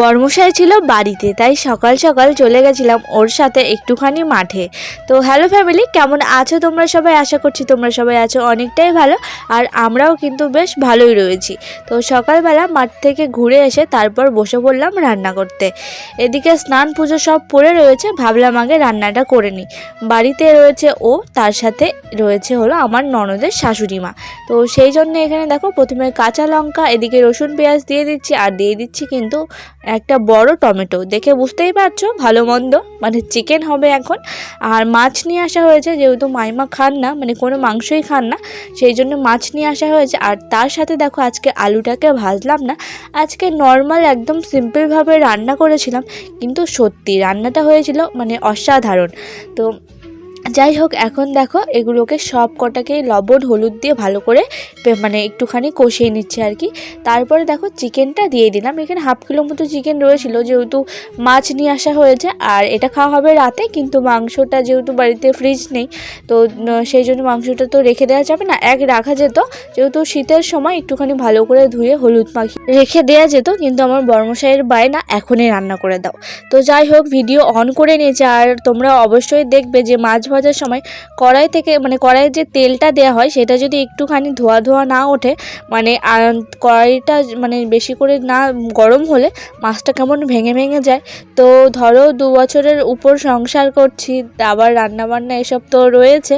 বর্মশাই ছিল বাড়িতে, তাই সকাল সকাল চলে গেছিলাম ওর সাথে একটুখানি মাঠে। তো হ্যালো ফ্যামিলি, কেমন আছো তোমরা সবাই? আশা করছি তোমরা সবাই আছো অনেকটাই ভালো, আর আমরাও কিন্তু বেশ ভালোই রয়েছি। তো সকালবেলা মাঠ থেকে ঘুরে এসে তারপর বসে পড়লাম রান্না করতে। এদিকে স্নান পুজো সব পড়ে রয়েছে, ভাবলাম আগে রান্নাটা করে নিই। বাড়িতে রয়েছে ও, তার সাথে রয়েছে হলো আমার ননদের শাশুড়ি মা। তো সেই জন্য এখানে দেখো প্রথমে কাঁচা লঙ্কা, এদিকে রসুন পেঁয়াজ দিয়ে দিচ্ছি, আর দিয়ে দিচ্ছি কিন্তু একটা বড় টমেটো। দেখে বুঝতেই পারছ, ভালো মন্দ। মানে চিকেন হবে এখন। আর মাছ নিয়ে আসা হয়েছে, যেহেতু মাইমা খান না মানে কোনো মাংসই খান না, সেই জন্য মাছ নিয়ে আসা হয়েছে। আর তার সাথে দেখো, আজকে আলুটাকে ভাজলাম না। আজকে নর্মাল একদম সিম্পলভাবে রান্না করেছিলাম, কিন্তু সত্যি রান্নাটা হয়েছিল মানে অসাধারণ। তো যাই হোক, এখন দেখো এগুলোকে সব কটাকেই লবণ, হলুদ দিয়ে ভালো করে মানে একটুখানি কষিয়ে নিচ্ছে আর কি। তারপরে দেখো চিকেনটা দিয়ে দিলাম। এখানে হাফ কিলো মতো চিকেন রয়েছিল, যেহেতু মাছ নিয়ে আসা হয়েছে। আর এটা খাওয়া হবে রাতে, কিন্তু মাংসটা যেহেতু বাড়িতে ফ্রিজ নেই, তো সেই জন্য মাংসটা তো রেখে দেওয়া যাবে না। এক রাখা যেত, যেহেতু শীতের সময় একটুখানি ভালো করে ধুয়ে হলুদ মাখিয়ে রেখে দেওয়া যেত, কিন্তু আমার বর্মশাইয়ের বায়না এখনই রান্না করে দাও। তো যাই হোক, ভিডিও অন করে নিয়েছে, আর তোমরা অবশ্যই দেখবে যে মাছ ভাজার সময় কড়াই থেকে মানে কড়াইয়ের যে তেলটা দেওয়া হয়, সেটা যদি একটুখানি ধোয়া ধোয়া না ওঠে মানে কড়াইটা মানে বেশি করে না গরম হলে মাছটা কেমন ভেঙে ভেঙে যায়। তো ধরো দু বছরের উপর সংসার করছি, আবার রান্নাবান্না এসব তো রয়েছে,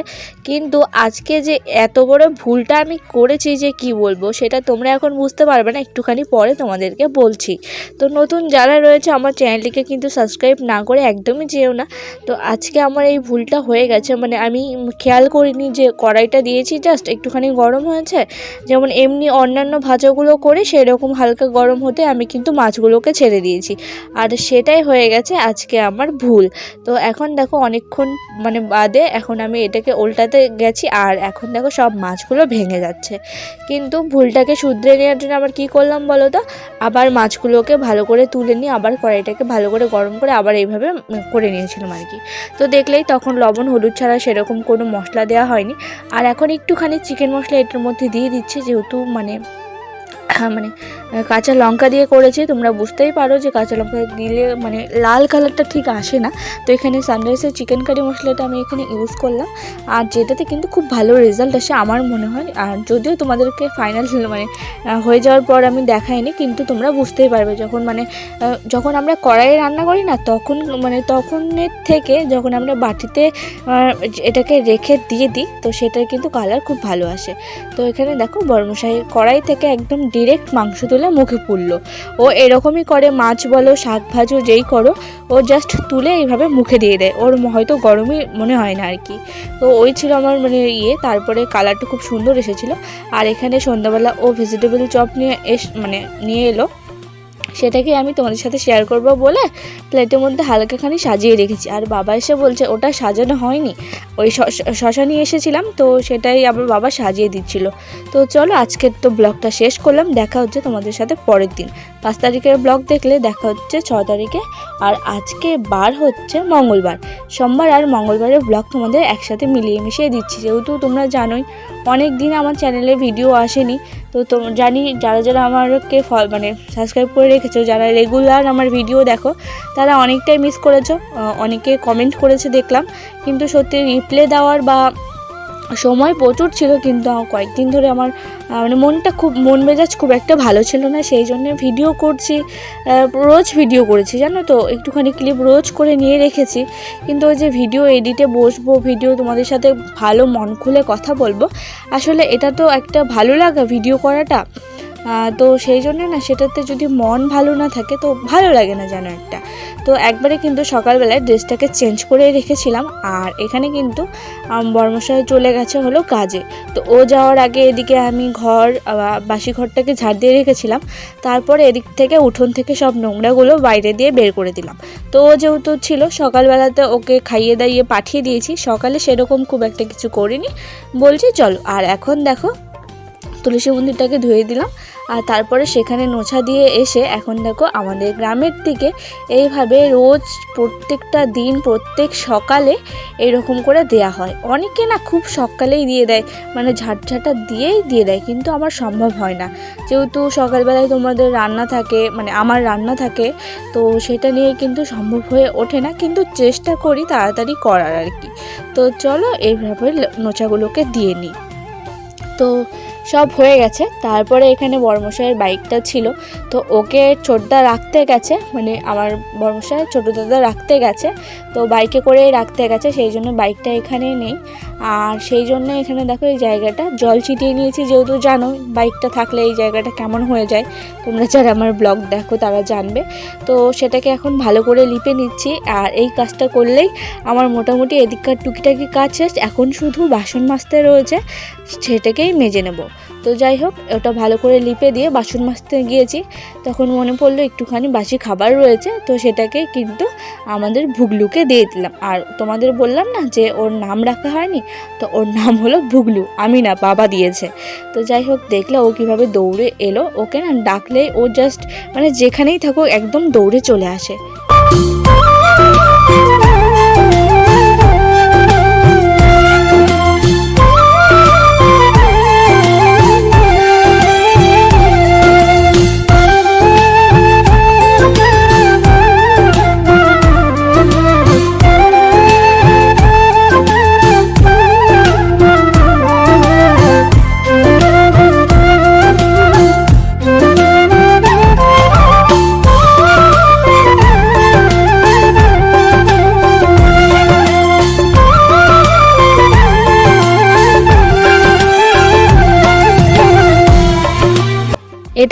কিন্তু আজকে যে এত বড় ভুলটা আমি করেছি যে কি বলব, সেটা তোমরা এখন বুঝতে পারবে না, একটুখানি পরে তোমাদেরকে বলছি। তো নতুন যারা রয়েছে, আমার চ্যানেলটিকে কিন্তু সাবস্ক্রাইব না করে একদমই যেও না। তো আজকে আমার এই ভুলটা হয়ে গেছে। মানে আমি খেয়াল করিনি যে কড়াইটা দিয়েছি জাস্ট একটুখানি গরম হয়েছে। যেমন এমনি অন্যান্য ভাজাগুলো করে সেরকম হালকা গরম হতে আমি কিন্তু মাছগুলোকে ছেড়ে দিয়েছি। আর সেটাই হয়ে গেছে আজকে আমার ভুল। তো এখন দেখো অনেকক্ষণ মানে বাদে এখন আমি এটাকে উল্টাতে গেছি আর এখন দেখো সব মাছগুলো ভেঙে যাচ্ছে। কিন্তু ভুলটাকে শুধরে নেওয়ার জন্য আবার কী করলাম বলো তো? আবার মাছগুলোকে ভালো করে তুলে নিয়ে আবার কড়াইটাকে ভালো করে গরম করে আবার এইভাবে করে নিয়েছিলাম আর কি। তো দেখলেই তখন লবণ হলুদ ছাড়া সেরকম কোনো মশলা দেওয়া হয়নি। আর এখন একটুখানি চিকেন মশলা এটার মধ্যে দিয়ে দিচ্ছে যেহেতু মানে মানে কাঁচা লঙ্কা দিয়ে করেছি, তোমরা বুঝতেই পারো যে কাঁচা লঙ্কা দিলে মানে লাল কালারটা ঠিক আসে না। তো এখানে সানরাইসের চিকেন কারি মশলাটা আমি এখানে ইউজ করলাম। আর যেটাতে কিন্তু খুব ভালো রেজাল্ট আসে আমার মনে হয়। আর যদিও তোমাদেরকে ফাইনাল মানে হয়ে যাওয়ার পর আমি দেখাইনি, কিন্তু তোমরা বুঝতেই পারবে যখন মানে যখন আমরা কড়াইয়ে রান্না করি না, তখন মানে তখনের থেকে যখন আমরা বাটিতে এটাকে রেখে দিয়ে দিই, তো সেটার কিন্তু কালার খুব ভালো আসে। তো এখানে দেখো বর্মশাহী কড়াই থেকে একদম ডিরেক্ট মাংস তুলে মুখে পুড়লো। ও এরকমই করে, মাছ বলো, শাক ভাজো, যেই করো, ও জাস্ট তুলে এইভাবে মুখে দিয়ে দেয়। ওর হয়তো গরমই মনে হয় না আর কি তো ওই ছিল আমার মানে ইয়ে তারপরে কালারটা খুব সুন্দর এসেছিল। আর এখানে সন্ধ্যাবেলা ও ভেজিটেবল চপ নিয়ে এস মানে নিয়ে এলো। সেটাকে আমি তোমাদের সাথে শেয়ার করব বলে প্লেটের মধ্যে হালকাখানি সাজিয়ে রেখেছি। আর বাবা এসে বলছে, ওটা সাজানো হয়নি। ওই শশা নিয়ে এসেছিলাম, তো সেটাই আবার বাবা সাজিয়ে দিচ্ছিল। তো চলো, আজকের তো ব্লগটা শেষ করলাম। দেখা হচ্ছে তোমাদের সাথে পরের দিন। পাঁচ তারিখের ব্লগ দেখলে দেখা হচ্ছে ছ তারিখে। আর আজকে বার হচ্ছে মঙ্গলবার। সোমবার আর মঙ্গলবারের ব্লগ তোমাদের একসাথে মিলিয়ে মিশিয়ে দিচ্ছি। যেহেতু তোমরা জানোই অনেক দিন আমার চ্যানেলে ভিডিও আসেনি। তো তো জানি যারা যারা আমারকে ফল মানে সাবস্ক্রাইব করে রেখেছো, যারা রেগুলার আমার ভিডিও দেখো, তারা অনেকটাই মিস করেছ অনেকে কমেন্ট করেছে দেখলাম। কিন্তু সত্যি রিপ্লে দেওয়ার বা সময় প্রচুর ছিল, কিন্তু কয়েকদিন ধরে আমার মানে মনটা খুব, মন মেজাজ খুব একটা ভালো ছিল না, সেই জন্য ভিডিও করছি রোজ ভিডিও করেছি, জানো তো? একটুখানি ক্লিপ রোজ করে নিয়ে রেখেছি, কিন্তু ওই যে ভিডিও এডিটে বসবো ভিডিও তোমাদের সাথে ভালো মন খুলে কথা বলব, আসলে এটা তো একটা ভালো লাগা ভিডিও করাটা। তো সেই জন্য না সেটাতে যদি মন ভালো না থাকে তো ভালো লাগে না যেন একটা। তো একবারে কিন্তু সকালবেলায় ড্রেসটাকে চেঞ্জ করে রেখেছিলাম আর এখানে কিন্তু বর্মশাই চলে গেছে হলো কাজে। তো ও যাওয়ার আগে এদিকে আমি ঘর বাসি ঘরটাকে ঝাড় দিয়ে রেখেছিলাম। তারপরে এদিক থেকে উঠোন থেকে সব নোংরাগুলো বাইরে দিয়ে বের করে দিলাম। তো ও যেহেতু ছিল, সকালবেলাতে ওকে খাইয়ে দাইয়ে পাঠিয়ে দিয়েছি। সকালে সেরকম খুব একটা কিছু করিনি। বলছি, চলো, আর এখন দেখো তুলসী মন্দিরটাকে ধুয়ে দিলাম। আর তারপরে সেখানে নোছা দিয়ে এসে এখন দেখো আমাদের গ্রামের দিকে এইভাবে রোজ প্রত্যেকটা দিন, প্রত্যেক সকালে এরকম করে দেয়া হয়। অনেকে না খুব সকালেই দিয়ে দেয় মানে ঝাঁটঝাঁটা দিয়েই দিয়ে দেয়, কিন্তু আমার সম্ভব হয় না। যেহেতু সকালবেলায় তোমাদের রান্না থাকে মানে আমার রান্না থাকে, তো সেটা নিয়ে কিন্তু সম্ভব হয়ে ওঠে না, কিন্তু চেষ্টা করি তাড়াতাড়ি করার আর কি। তো চলো এইভাবে নোচাগুলোকে দিয়ে নিই। তো সব হয়ে গেছে। তারপরে এখানে বর্মশাইয়ের বাইকটা ছিল। তো ওকে ছোটদা রাখতে গেছে মানে আমার বর্মশাই ছোটো দাদা রাখতে গেছে। তো বাইকে করে রাখতে গেছে, সেই জন্য বাইকটা এখানে নেই। আর সেই জন্য এখানে দেখো এই জায়গাটা। জল ছিটিয়ে নিয়েছি যেহেতু জানো, বাইকটা থাকলে এই জায়গাটা কেমন হয়ে যায়। তোমরা যারা আমার ব্লগ দেখো তারা জানবে। তো সেটাকে এখন ভালো করে লিপে নিচ্ছি। আর এই কাজটা করলেই আমার মোটামুটি এদিককার টুকিটাকি কাজ শেষ। এখন শুধু বাসন মাজতে রয়েছে, সেটাকেই মেজে নেব। তো যাই হোক, ওটা ভালো করে লিপে দিয়ে বাসন মাজতে গিয়েছি। তখন মনে পড়ল একটুখানি বাসি খাবার রয়েছে, তো সেটাকে কিন্তু আমাদের ভুগলুকে দিয়ে দিলাম। আর তোমাদের বললাম না যে ওর নাম রাখা হয়নি? তো ওর নাম হলো ভুগলু, আমি না, বাবা দিয়েছে। তো যাই হোক, দেখলে ও কীভাবে দৌড়ে এলো। ওকে না ডাকলে ও জাস্ট মানে যেখানেই থাকুক একদম দৌড়ে চলে আসে।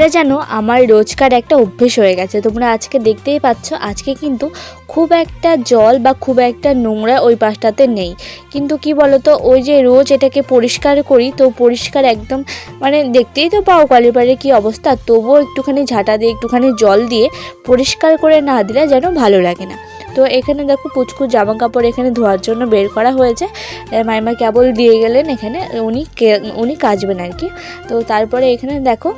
এটা যেন আমার রোজকার একটা অভ্যেস হয়ে গেছে। তোমরা আজকে দেখতেই পাচ্ছ, আজকে কিন্তু খুব একটা জল বা খুব একটা নোংরা ওই পাশটাতে নেই। কিন্তু কি বলতো, ওই যে রোজ এটাকে পরিষ্কার করি, তো পরিষ্কার একদম মানে দেখতেই তো পাও কালীবাড়ির কী অবস্থা, তবুও একটুখানি ঝাঁটা দিয়ে, একটুখানি জল দিয়ে পরিষ্কার করে না দিলে যেন ভালো লাগে না। তো এখানে দেখো পুচকু জামা কাপড় এখানে ধোয়ার জন্য বের করা হয়েছে। মাইমা কেবল দিয়ে গেলেন এখানে, উনি উনি কাচবেন আর কি। তো তারপরে এখানে দেখো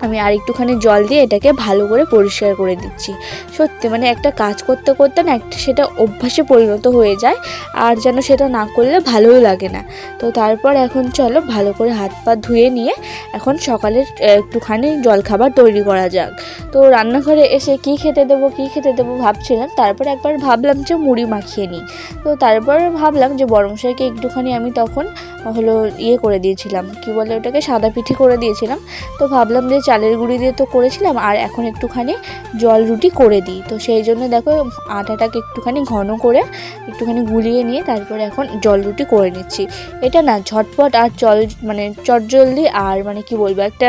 আমি আর একটুখানি জল দিয়ে এটাকে ভালো করে পরিষ্কার করে দিচ্ছি। সত্যি মানে একটা কাজ করতে করতে না একটা সেটা অভ্যাসে পরিণত হয়ে যায় আর যেন সেটা না করলে ভালোও লাগে না। তো তারপর এখন চলো ভালো করে হাত পা ধুয়ে নিয়ে এখন সকালের আহ, একটুখানি জলখাবার তৈরি করা যাক। তো রান্নাঘরে এসে কি খেতে দেবো কি খেতে দেবো ভাবছিলাম তারপর একবার ভাবলাম যে মুড়ি মাখিয়ে নিই। তো তারপর ভাবলাম যে বরমশাইকে একটুখানি আমি তখন হলো ইয়ে করে দিয়েছিলাম কি বলে ওটাকে সাদা পিঠে করে দিয়েছিলাম। তো ভাবলাম যে চালের গুঁড়ি দিয়ে তো করেছিলাম, আর এখন একটুখানি জল রুটি করে দিই। তো সেই জন্য দেখো, আটাটাকে একটুখানি ঘন করে একটুখানি গুলিয়ে নিয়ে তারপরে এখন জল রুটি করে নিচ্ছি। এটা না, ঝটপট আর চল মানে চটজলদি আর মানে কি বলব, একটা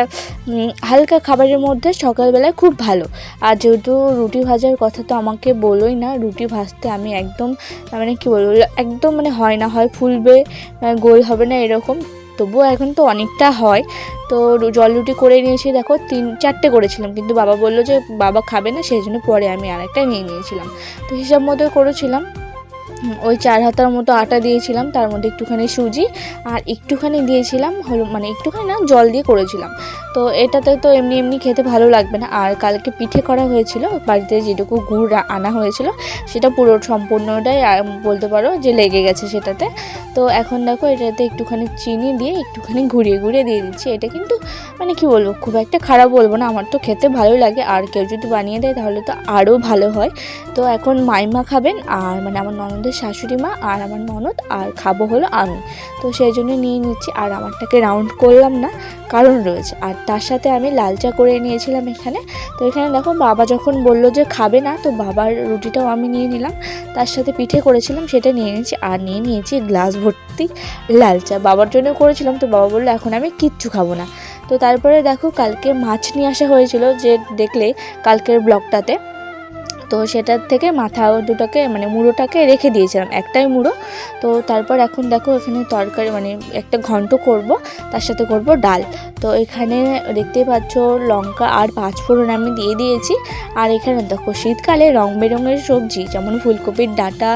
হালকা খাবারের মধ্যে সকালবেলায় খুব ভালো। আর যেহেতু রুটি ভাজার কথা তো আমাকে বলোই না, রুটি ভাজতে আমি একদম মানে কি বলব, একদম মানে হয় না, হয় ফুলবে গোল হবে না এরকম। তবুও এখন তো অনেকটা হয়। তো জল রুটি করে নিয়েছি, দেখো, তিন, চারটে করেছিলাম, কিন্তু বাবা বলল যে বাবা খাবে না সেই জন্য পরে আমি আরেকটা নিয়ে নিয়েছিলাম। তো হিসাব মতো করেছিলাম। ওই চার হাতার মতো আটা দিয়েছিলাম, তার মধ্যে একটুখানি সুজি আর একটুখানি দিয়েছিলাম হলো মানে একটুখানি না, জল দিয়ে করেছিলাম। তো এটাতে তো এমনি এমনি খেতে ভালো লাগবে না। আর কালকে পিঠে করা হয়েছিল, বাড়িতে যেটুকু গুড় আনা হয়েছিল, সেটা পুরো সম্পূর্ণটাই বলতে পারো যে লেগে গেছে সেটাতে। তো এখন দেখো এটাতে একটুখানি চিনি দিয়ে একটুখানি ঘুরিয়ে ঘুরিয়ে দিয়ে দিচ্ছি। এটা কিন্তু মানে কি বলব, খুব একটা খারাপ বলব না, আমার তো খেতে ভালো লাগে। আর কেউ যদি বানিয়ে দেয় তাহলে তো আরও ভালো হয়। তো এখন মাইমা খাবেন, আর মানে আমার ননদের শাশুড়ি মা আর আমার ননদ আর খাব হলো আমি। তো সেই জন্য নিয়ে নিচ্ছি। আর আমারটাকে রাউন্ড করলাম না, কারণ রয়েছে। আর তার সাথে আমি লাল চা করে নিয়েছিলাম এখানে। তো এখানে দেখো বাবা যখন বলল যে খাবে না, তো বাবার রুটিটাও আমি নিয়ে নিলাম। তার সাথে পিঠে করেছিলাম, সেটা নিয়ে নিয়েছি। আর নিয়ে নিয়েছি গ্লাস ভর্তি লাল চা বাবার জন্য করেছিলাম, তো বাবা বলল, এখন আমি কিচ্ছু খাব না। তো তারপরে দেখো কালকে মাছ নিয়ে আসা হয়েছিল, যে দেখলে কালকের ব্লগটাতে। তো সেটার থেকে মাথা দুটোকে মানে মুড়োটাকে রেখে দিয়েছিলাম, একটাই মুড়ো। তো তারপর এখন দেখো এখানে তরকারি মানে একটা ঘন্ট করব, তার সাথে করব ডাল। তো এখানে দেখতেই পাচ্ছ লঙ্কা আর পাঁচফোড়ন আমি দিয়ে দিয়েছি। আর এখানে দেখো শীতকালে রং বেরঙের সবজি, যেমন ফুলকপির ডাঁটা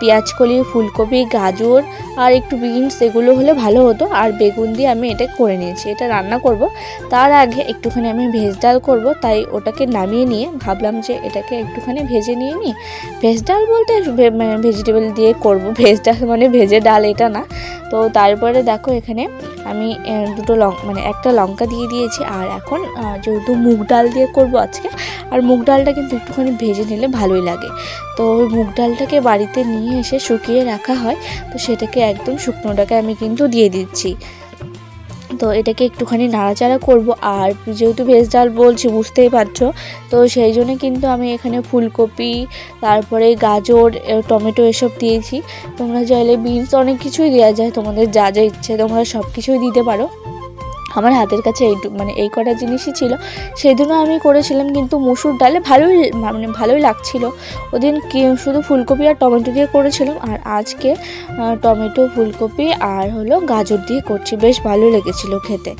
পেঁয়াজকলি ফুলকপি, গাজর আর একটু বিনস, এগুলো হলে ভালো হতো। আর বেগুন দিয়ে আমি এটা করে নিয়েছি। এটা রান্না করব। তার আগে একটুখানি আমি ভেজ ডাল করব। তাই ওটাকে নামিয়ে নিয়ে ভাবলাম যে এটাকে একটুখানি ভেজে নিয়ে নিই। ভেজ ডাল বলতে মানে ভেজিটেবল দিয়ে করব। ভেজ ডাল মানে ভেজে ডাল এটা না। তো তারপরে দেখো এখানে আমি দুটো লং মানে একটা লঙ্কা দিয়ে দিয়েছি। আর এখন যেহেতু মুগ ডাল দিয়ে করব আজকে, আর মুগ ডালটা কিন্তু একটুখানি ভেজে নিলে ভালোই লাগে। তো ওই মুগ ডালটাকে বাড়িতে নিয়ে এসে শুকিয়ে রাখা হয়, তো সেটাকে একদম শুকনোটাকে আমি কিন্তু দিয়ে দিচ্ছি। তো এটাকে একটুখানি নাড়াচাড়া করব, আর যেহেতু ভেজ ডাল বলছি, বুঝতেই পারছ? তো সেই জন্য কিন্তু আমি এখানে ফুলকপি, তারপরে গাজর টমেটো এসব দিয়েছি। তোমরা চাইলে বিনস অনেক কিছুই দেওয়া যায়, তোমাদের যা যা ইচ্ছে তোমরা সব কিছুই দিতে পারো। আমার হাতের কাছে এই মানে এই কটা জিনিসই ছিল। সেদিনও আমি করেছিলাম, কিন্তু মুসুর ডালে ভালোই মানে ভালোই লাগছিল। ওদিন কি শুধু ফুলকপি আর টমেটো দিয়ে করেছিলাম, আর আজকে টমেটো, ফুলকপি আর হলো গাজর দিয়ে করছি। বেশ ভালো লেগেছিলো খেতে।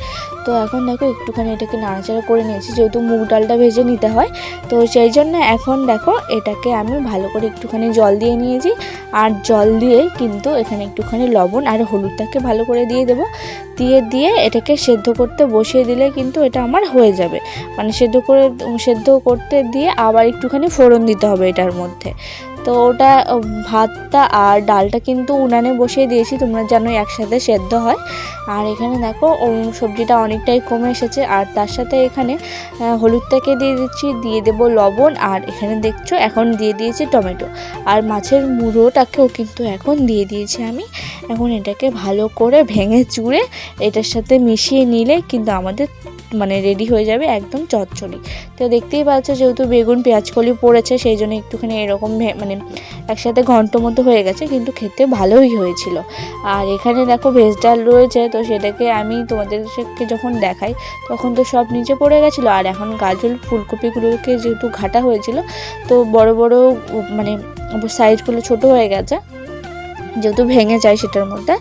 তো এখন দেখো, একটুখানি এটাকে নাড়াচাড়া করে নিয়েছি, যেহেতু মুগ ডালটা ভেজে নিতে হয়। তো সেই জন্য এখন দেখো, এটাকে আমি ভালো করে একটুখানি জল দিয়ে নিয়েছি। আর জল দিয়ে কিন্তু এখানে একটুখানি লবণ আর হলুদটাকে ভালো করে দিয়ে দেবো। দিয়ে দিয়ে এটাকে সেদ্ধ করতে বসিয়ে দিলে কিন্তু এটা আমার হয়ে যাবে। মানে সেদ্ধ করে, সেদ্ধ করতে দিয়ে আবার একটুখানি ফোড়ন দিতে হবে এটার মধ্যে। তো ওটা ভাতটা আর ডালটা কিন্তু উনানে বসিয়ে দিয়েছি, তোমরা জানো একসাথে সেদ্ধ হয়। আর এখানে দেখো সবজিটা অনেকটাই কমে এসেছে, আর তার সাথে এখানে হলুদটাকে দিয়ে দিচ্ছি, দিয়ে দেবো লবণ, আর এখানে দেখছ, এখন দিয়ে দিয়েছি টমেটো। আর মাছের মুড়োটাকেও কিন্তু এখন দিয়ে দিয়েছি আমি। এখন এটাকে ভালো করে ভেঙে চুড়ে, এটার সাথে মিশিয়ে নিলে কিন্তু আমাদের মানে রেডি হয়ে যাবে একদম চচ্চড়ি। তো দেখতেই পাচ্ছ যেহেতু বেগুন, পেঁয়াজকলি পড়েছে, সেই জন্য একটুখানি এরকম মানে একসাথে ঘন্ট মতো হয়ে গেছে, কিন্তু খেতে ভালোই হয়েছিল। আর এখানে দেখো ভেজ ডাল রয়েছে, তো সেটাকে আমি তোমাদেরকে যখন দেখাই, তখন তো সব নিচে পড়ে গেছিল। আর এখন গাজর, ফুলকপিগুলোকে যেহেতু ঘাটা হয়েছিল, তো বড় বড় মানে সাইজগুলো ছোট হয়ে গেছে। যেহেতু ভেঙে যায় সেটার মধ্যে।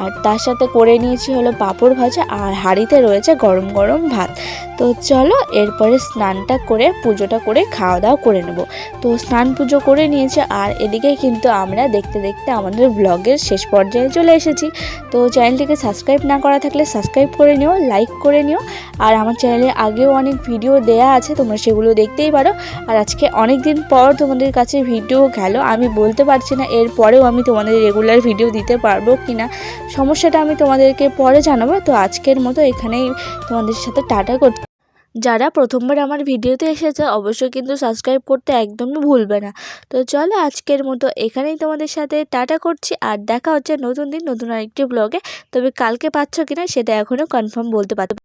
আর তার সাথে করে নিয়েছি হলো পাঁপড় ভাজা আর হাঁড়িতে রয়েছে গরম গরম ভাত। তো চলো এরপরে স্নানটা করে পুজোটা করে খাওয়া দাওয়া করে নেব। তো স্নান পুজো করে নিয়েছে আর এদিকে কিন্তু আমরা দেখতে দেখতে আমাদের ব্লগের শেষ পর্যায়ে চলে এসেছি। তো চ্যানেলটিকে সাবস্ক্রাইব না করা থাকলে সাবস্ক্রাইব করে নিও, লাইক করে নিও। আর আমার চ্যানেলে আগেও অনেক ভিডিও দেয়া আছে, তোমরা সেগুলো দেখতেই পারো। আর আজকে অনেক দিন পর তোমাদের কাছে ভিডিও গেল, আমি বলতে পারছি না, এরপরেও আমি তোমাদের রেগুলার ভিডিও দিতে পারব কি না সমস্যাটা আমি তোমাদেরকে পরে জানাব। তো আজকের মতো এখানেই তোমাদের সাথে টাটা করছি। যারা প্রথমবার আমার ভিডিওতে এসেছে, অবশ্যই কিন্তু সাবস্ক্রাইব করতে একদমই ভুলবে না। তো চলো আজকের মতো এখানেই তোমাদের সাথে টাটা করছি, আর দেখা হচ্ছে নতুন দিন নতুন আরেকটি ব্লগে তবে কালকে পাচ্ছ কিনা সেটা এখনও কনফার্ম বলতে পারতে